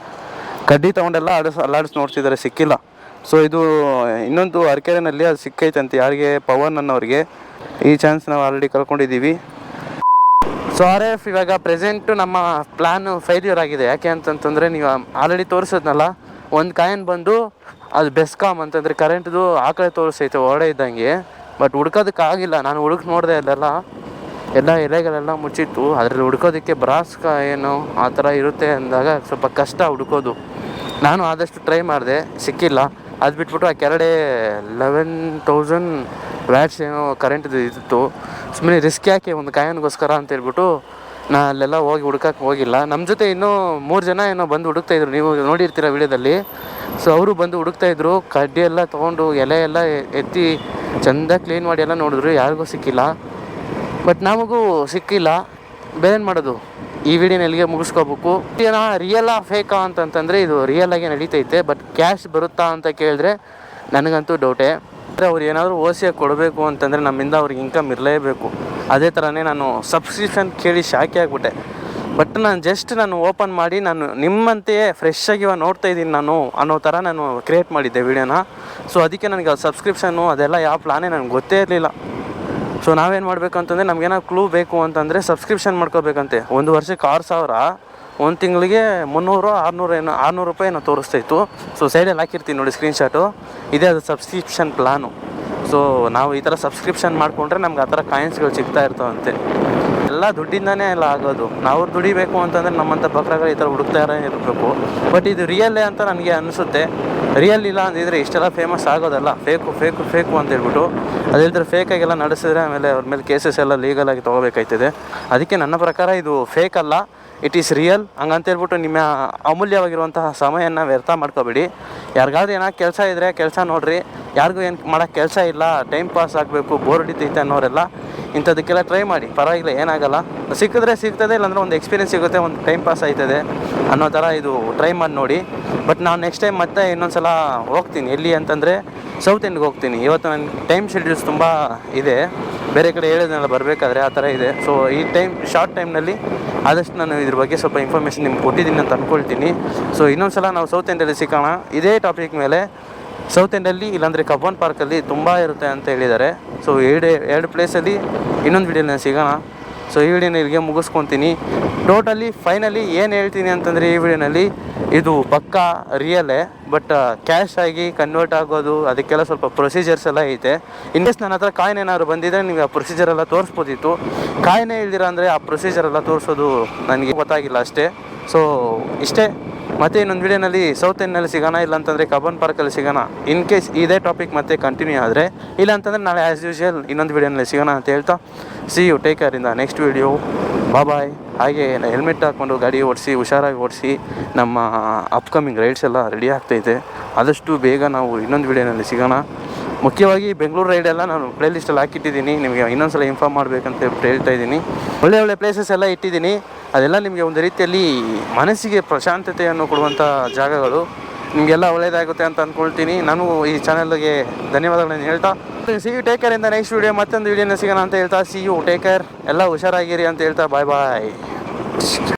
ಕಡ್ಡಿ ತೊಗೊಂಡೆಲ್ಲ ಆಡಿಸ್ ಅಲ್ಲಾಡಿಸಿ ನೋಡ್ಸಿದ್ದಾರೆ, ಸಿಕ್ಕಿಲ್ಲ. ಸೊ ಇದು ಇನ್ನೊಂದು ಅರ್ಕೆರೆನಲ್ಲಿ ಅದು ಸಿಕ್ಕೈತಂತೆ ಯಾರಿಗೆ, ಪವನ್ ಅನ್ನೋರಿಗೆ ಈ ಚಾನ್ಸ್ ನಾವು ಆಲ್ರೆಡಿ ಕಳ್ಕೊಂಡಿದ್ದೀವಿ. ಸೊ ಆರ್ ಎಫ್ ಇವಾಗ ಪ್ರೆಸೆಂಟು ನಮ್ಮ ಪ್ಲ್ಯಾನ್ ಫೈಲ್ಯೂರ್ ಆಗಿದೆ. ಯಾಕೆ ಅಂತಂತಂದರೆ ನೀವು ಆಲ್ರೆಡಿ ತೋರಿಸಿದ್ನಲ್ಲ, ಒಂದು ಕಾಯನ್ ಬಂದು ಅದು ಬೆಸ್ಕಾಮ್ ಅಂತಂದರೆ ಕರೆಂಟ್ದು ಆ ಕಡೆ ತೋರಿಸ್ತೈತೆ ಹೊರಡೆ ಇದ್ದಂಗೆ. ಬಟ್ ಹುಡ್ಕೋದಕ್ಕಾಗಿಲ್ಲ, ನಾನು ಹುಡುಕ್ ನೋಡಿದೆ ಅಲ್ಲೆಲ್ಲ ಎಲ್ಲ ಎಲೆಗಳೆಲ್ಲ ಮುಚ್ಚಿತ್ತು. ಅದರಲ್ಲಿ ಹುಡ್ಕೋದಕ್ಕೆ ಬ್ರಾಸ್ಕ ಏನು ಆ ಥರ ಇರುತ್ತೆ ಅಂದಾಗ ಸ್ವಲ್ಪ ಕಷ್ಟ ಹುಡ್ಕೋದು. ನಾನು ಆದಷ್ಟು ಟ್ರೈ ಮಾಡಿದೆ, ಸಿಕ್ಕಿಲ್ಲ. ಅದು ಬಿಟ್ಬಿಟ್ಟು ಆ ಕೆರಡೆ ಲೆವೆನ್ ತೌಸಂಡ್ ವ್ಯಾಟ್ಸ್ ಏನೋ ಕರೆಂಟ್ದು ಇತ್ತು. ಸುಮ್ಮನೆ ರಿಸ್ಕ್ ಯಾಕೆ ಒಂದು ಕಾಯನ್ಗೋಸ್ಕರ ಅಂತ ಹೇಳ್ಬಿಟ್ಟು ನಾ ಅಲ್ಲೆಲ್ಲ ಹೋಗಿ ಹುಡ್ಕಕ್ಕೆ ಹೋಗಿಲ್ಲ. ನಮ್ಮ ಜೊತೆ ಇನ್ನೂ ಮೂರು ಜನ ಏನೋ ಬಂದು ಹುಡುಕ್ತಾ ಇದ್ರು. ನೀವು ನೋಡಿರ್ತೀರ ವಿಡಿಯೋದಲ್ಲಿ. ಸೊ ಅವರು ಬಂದು ಹುಡುಕ್ತಾ ಇದ್ರು. ಕಡ್ಡಿ ಎಲ್ಲ ತೊಗೊಂಡು ಎಲೆ ಎಲ್ಲ ಎತ್ತಿ ಚೆಂದ ಕ್ಲೀನ್ ಮಾಡಿ ಎಲ್ಲ ನೋಡಿದ್ರು. ಯಾರಿಗೂ ಸಿಕ್ಕಿಲ್ಲ. ಬಟ್ ನಮಗೂ ಸಿಕ್ಕಿಲ್ಲ. ಬೇರೇನು ಮಾಡೋದು? ಈ ವಿಡಿಯೋನ ಎಲ್ಲಿಗೆ ಮುಗಿಸ್ಕೋಬೇಕು. ರಿಯಲ್ ರಿಯಲಾ ಫೇಕಾ ಅಂತಂತಂದರೆ ಇದು ರಿಯಲ್ ಆಗಿ ನಡೀತೈತೆ. ಬಟ್ ಕ್ಯಾಶ್ ಬರುತ್ತಾ ಅಂತ ಕೇಳಿದ್ರೆ ನನಗಂತೂ ಡೌಟೇ ಅಂದರೆ ಅವ್ರು ಏನಾದರೂ ಓಸಿಯ ಕೊಡಬೇಕು ಅಂತಂದರೆ ನಮ್ಮಿಂದ ಅವ್ರಿಗೆ ಇನ್ಕಮ್ ಇರಲೇಬೇಕು. ಅದೇ ಥರನೇ ನಾನು ಸಬ್ಸ್ಕ್ರಿಪ್ಷನ್ ಕೇಳಿ ಶಾಕಿ ಆಗಿಬಿಟ್ಟೆ. ಬಟ್ ನಾನು ಜಸ್ಟ್ ನಾನು ಓಪನ್ ಮಾಡಿ ನಾನು ನಿಮ್ಮಂತೆಯೇ ಫ್ರೆಶ್ ಆಗಿ ನೋಡ್ತಾ ಇದ್ದೀನಿ ನಾನು ಅನ್ನೋ ಥರ ನಾನು ಕ್ರಿಯೇಟ್ ಮಾಡಿದ್ದೆ ವಿಡಿಯೋನ. ಸೊ ಅದಕ್ಕೆ ನನಗೆ ಸಬ್ಸ್ಕ್ರಿಪ್ಷನ್ನು ಅದೆಲ್ಲ ಯಾವ ಪ್ಲಾನೇ ನನಗೆ ಗೊತ್ತೇ ಇರಲಿಲ್ಲ. ಸೊ ನಾವೇನು ಮಾಡಬೇಕು ಅಂತಂದರೆ ನಮಗೇನೋ ಕ್ಲೂ ಬೇಕು ಅಂತಂದರೆ ಸಬ್ಸ್ಕ್ರಿಪ್ಷನ್ ಮಾಡ್ಕೋಬೇಕಂತೆ. ಒಂದು ವರ್ಷಕ್ಕೆ ಆರು ಸಾವಿರ, ಒಂದು ತಿಂಗಳಿಗೆ ಮುನ್ನೂರು, ಆರುನೂರು ಏನೋ, ಆರುನೂರು ರೂಪಾಯಿ ಏನೋ ತೋರಿಸ್ತಾಯಿತ್ತು ಸೊ ಸೈಡಲ್ಲಿ ಹಾಕಿರ್ತೀನಿ ನೋಡಿ ಸ್ಕ್ರೀನ್ಶಾಟು ಇದೇ ಅದು ಸಬ್ಸ್ಕ್ರಿಪ್ಷನ್ ಪ್ಲಾನು ಸೊ ನಾವು ಈ ಥರ ಸಬ್ಸ್ಕ್ರಿಪ್ಷನ್ ಮಾಡಿಕೊಂಡ್ರೆ ನಮ್ಗೆ ಆ ಥರ ಕಾಯಿನ್ಸ್ಗಳು ಸಿಗ್ತಾ ಇರ್ತಾವಂತೆ. ಎಲ್ಲ ದುಡ್ಡಿಂದನೇ ಎಲ್ಲ ಆಗೋದು. ನಾವು ದುಡಿಬೇಕು ಅಂತಂದರೆ ನಮ್ಮಂಥ ಬಕ್ರಗಳು ಈ ಥರ ಹುಡುಕ್ತಾ ಇರಬೇಕು. ಬಟ್ ಇದು ರಿಯಲ್ಲೇ ಅಂತ ನನಗೆ ಅನಿಸುತ್ತೆ. ರಿಯಲ್ ಇಲ್ಲ ಅಂದಿದ್ರೆ ಇಷ್ಟೆಲ್ಲ ಫೇಮಸ್ ಆಗೋದಲ್ಲ. ಫೇಕು ಫೇಕು ಫೇಕು ಅಂತ ಹೇಳ್ಬಿಟ್ಟು. ಅದಿಲ್ಲದ್ರೆ ಫೇಕಾಗೆಲ್ಲ ನಡೆಸಿದ್ರೆ ಆಮೇಲೆ ಅವ್ರ ಮೇಲೆ ಕೇಸಸ್ ಎಲ್ಲ ಲೀಗಲಾಗಿ ತೊಗೋಬೇಕಾಯ್ತದೆ. ಅದಕ್ಕೆ ನನ್ನ ಪ್ರಕಾರ ಇದು ಫೇಕ್ ಅಲ್ಲ. ಇಟ್ ಈಸ್ ರಿಯಲ್ ಹಂಗಂತ ಹೇಳ್ಬಿಟ್ಟು ನಿಮ್ಮ ಅಮೂಲ್ಯವಾಗಿರುವಂತಹ ಸಮಯನ ವ್ಯರ್ಥ ಮಾಡ್ಕೋಬೇಡಿ. ಯಾರಿಗಾದ್ರೂ ಏನಾದ್ರು ಕೆಲಸ ಇದ್ದರೆ ಕೆಲಸ ನೋಡಿರಿ. ಯಾರಿಗೂ ಏನು ಮಾಡೋಕ್ಕೆ ಕೆಲಸ ಇಲ್ಲ ಟೈಮ್ ಪಾಸ್ ಆಗಬೇಕು ಬೋರ್ ಹಿಡಿತೈತೆ ಅನ್ನೋರೆಲ್ಲ ಇಂಥದಕ್ಕೆಲ್ಲ ಟ್ರೈ ಮಾಡಿ. ಪರವಾಗಿಲ್ಲ, ಏನಾಗಲ್ಲ. ಸಿಕ್ಕಿದ್ರೆ ಸಿಗ್ತದೆ, ಇಲ್ಲಾಂದ್ರೆ ಒಂದು ಎಕ್ಸ್ಪೀರಿಯನ್ಸ್ ಸಿಗುತ್ತೆ, ಒಂದು ಟೈಮ್ ಪಾಸ್ ಆಯ್ತದೆ ಅನ್ನೋ ಥರ ಇದು ಟ್ರೈ ಮಾಡಿ ನೋಡಿ. ಬಟ್ ನಾನು ನೆಕ್ಸ್ಟ್ ಟೈಮ್ ಮತ್ತೆ ಇನ್ನೊಂದು ಸಲ ಹೋಗ್ತೀನಿ. ಎಲ್ಲಿ ಅಂತಂದರೆ ಸೌತ್ ಇಂಡಿಗೆ ಹೋಗ್ತೀನಿ. ಇವತ್ತು ನನ್ನ ಟೈಮ್ ಶೆಡ್ಯೂಲ್ಸ್ ತುಂಬ ಇದೆ. ಬೇರೆ ಕಡೆ ಹೇಳೋದನ್ನೆಲ್ಲ ಬರಬೇಕಾದ್ರೆ ಆ ಥರ ಇದೆ. ಸೊ ಈ ಟೈಮ್ ಶಾರ್ಟ್ ಟೈಮ್ನಲ್ಲಿ ಆದಷ್ಟು ನಾನು ಇದ್ರ ಬಗ್ಗೆ ಸ್ವಲ್ಪ ಇನ್ಫಾರ್ಮೇಷನ್ ನಿಮ್ಗೆ ಕೊಟ್ಟಿದ್ದೀನಿ ಅಂತ ಅಂದ್ಕೊಳ್ತೀನಿ ಸೊ ಇನ್ನೊಂದು ಸಲ ನಾವು ಸೌತ್ ಇಂಡಿಯಲ್ಲಿ ಸಿಕ್ಕೋಣ ಇದೇ ಟಾಪಿಕ್ ಮೇಲೆ ಸೌತ್ ಎಂಡಲ್ಲಿ ಇಲ್ಲಾಂದರೆ ಕಬ್ಬನ್ ಪಾರ್ಕಲ್ಲಿ ತುಂಬ ಇರುತ್ತೆ ಅಂತ ಹೇಳಿದ್ದಾರೆ. ಸೊ ಎರಡು ಎರಡು ಪ್ಲೇಸಲ್ಲಿ ಇನ್ನೊಂದು ವಿಡಿಯೋನ ಸಿಗೋಣ. ಸೊ ಈ ವಿಡಿಯೋನ ಇಲ್ಲಿಗೆ ಮುಗಿಸ್ಕೊತೀನಿ. ಟೋಟಲಿ ಫೈನಲಿ ಏನು ಹೇಳ್ತೀನಿ ಅಂತಂದರೆ ಈ ವಿಡಿಯೋನಲ್ಲಿ ಇದು ಪಕ್ಕಾ ರಿಯಲೇ ಬಟ್ ಕ್ಯಾಶ್ ಆಗಿ ಕನ್ವರ್ಟ್ ಆಗೋದು, ಅದಕ್ಕೆಲ್ಲ ಸ್ವಲ್ಪ ಪ್ರೊಸೀಜರ್ಸ್ ಎಲ್ಲ ಐತೆ. ಇನ್ ಕೇಸ್ ನನ್ನ ಹತ್ರ ಕಾಯಿನ್ ಏನಾದ್ರು ಬಂದಿದ್ರೆ ನೀವು ಆ ಪ್ರೊಸೀಜರ್ ಎಲ್ಲ ತೋರಿಸ್ಬೋದಿತ್ತು. ಕಾಯಿನೇ ಇಲ್ದಿರ ಅಂದರೆ ಆ ಪ್ರೊಸೀಜರ್ ಎಲ್ಲ ತೋರಿಸೋದು ನನಗೆ ಗೊತ್ತಾಗಿಲ್ಲ ಅಷ್ಟೇ. ಸೊ ಇಷ್ಟೇ. ಮತ್ತೆ ಇನ್ನೊಂದು ವಿಡಿಯೋನಲ್ಲಿ ಸೌತ್ ಎಂಡ್ನಲ್ಲಿ ಸಿಗೋಣ ಇಲ್ಲ ಕಬನ್ ಪಾರ್ಕಲ್ಲಿ ಸಿಗೋಣ. ಇನ್ ಕೇಸ್ ಇದೇ ಟಾಪಿಕ್ ಮತ್ತೆ ಕಂಟಿನ್ಯೂ ಆದರೆ ಇಲ್ಲ ಅಂತಂದರೆ ನಾಳೆ ಆ್ಯಸ್ ಯೂಶುವಲ್ ಇನ್ನೊಂದು ವಿಡಿಯೋನಲ್ಲಿ ಸಿಗೋಣ ಅಂತ ಹೇಳ್ತಾ. ಸಿ ಯು ಟೇಕ್ ಕೇರ್ ಇಂದ. Next video bye. ಹಾಗೆ ಹೆಲ್ಮೆಟ್ ಹಾಕ್ಕೊಂಡು ಗಾಡಿ ಓಡಿಸಿ, ಹುಷಾರಾಗಿ ಓಡಿಸಿ ನಮ್ಮ ಅಪ್ಕಮಿಂಗ್ ರೈಡ್ಸ್ ಎಲ್ಲ ರೆಡಿ ಆಗ್ತೈತೆ. ಆದಷ್ಟು ಬೇಗ ನಾವು ಇನ್ನೊಂದು ವಿಡಿಯೋನಲ್ಲಿ ಸಿಗೋಣ. ಮುಖ್ಯವಾಗಿ ಬೆಂಗಳೂರು ರೈಡ್ ಎಲ್ಲ ನಾನು ಪ್ಲೇ ಲಿಸ್ಟಲ್ಲಿ ಹಾಕಿಟ್ಟಿದ್ದೀನಿ. ನಿಮಗೆ ಇನ್ನೊಂದು ಸಲ ಇನ್ಫಾರ್ಮ್ ಮಾಡಬೇಕಂತ ಹೇಳ್ತಾ ಇದ್ದೀನಿ. ಒಳ್ಳೆ ಒಳ್ಳೆ ಪ್ಲೇಸಸ್ ಎಲ್ಲ ಇಟ್ಟಿದ್ದೀನಿ. ಅದೆಲ್ಲ ನಿಮಗೆ ಒಂದು ರೀತಿಯಲ್ಲಿ ಮನಸ್ಸಿಗೆ ಪ್ರಶಾಂತತೆಯನ್ನು ಕೊಡುವಂಥ ಜಾಗಗಳು. ನಿಮಗೆಲ್ಲ ಒಳ್ಳೆಯದಾಗುತ್ತೆ ಅಂತ ಅಂದ್ಕೊಳ್ತೀನಿ. ನಾನು ಈ ಚಾನಲ್ಗೆ ಧನ್ಯವಾದಗಳನ್ನು ಹೇಳ್ತಾ, ಸಿ ಯು ಟೇಕ್ ಕೇರ್ ಇಂದ ನೆಕ್ಸ್ಟ್ ವೀಡಿಯೋ ಮತ್ತೊಂದು ವೀಡಿಯೋನ ಸಿಗೋಣ ಅಂತ ಹೇಳ್ತಾ, ಸಿ ಯು ಟೇಕ್ ಕೇರ್ ಎಲ್ಲ ಹುಷಾರಾಗಿರಿ ಅಂತ ಹೇಳ್ತಾ ಬಾಯ್ ಬಾಯ್